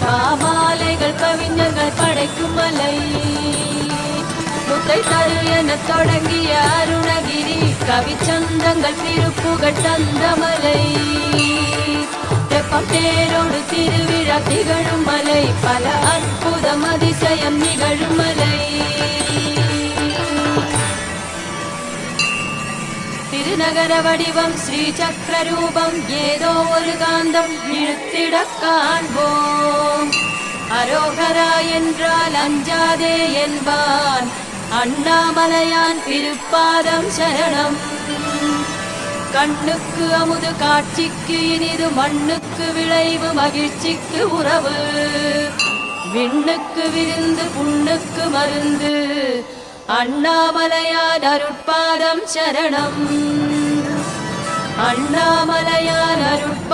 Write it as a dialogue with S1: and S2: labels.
S1: பாமாலைகள் கவிஞர்கள் படைக்கும் மலை முத்தை தரு என தொடங்கிய அருணகிரி. கவிச்சந்தங்கள் திருப்புகழ் தந்தமலை. தெப்பம் தேரோடு திருவிழா திகழும் மலை. பல அற்புதம் அதிசயம் நிகழும் மலை. திருநகர வடிவம் ஸ்ரீ சக்கர ரூபம் ஏதோ ஒரு காந்தம் இழுத்திட காண்போம். அரோகரா என்றால் அஞ்சாதே என்பான் அண்ணாமலையான் திருப்பாதம் சரணம். கண்ணுக்கு அமுது காட்சிக்கு இனிது மண்ணுக்கு விளைவு மகிழ்ச்சிக்கு உறவு. விண்ணுக்கு விருந்து புண்ணுக்கு மருந்து. அண்ணாமலையான் அருட்பாதம் சரணம். அண்ணாமலையான் அருட்பா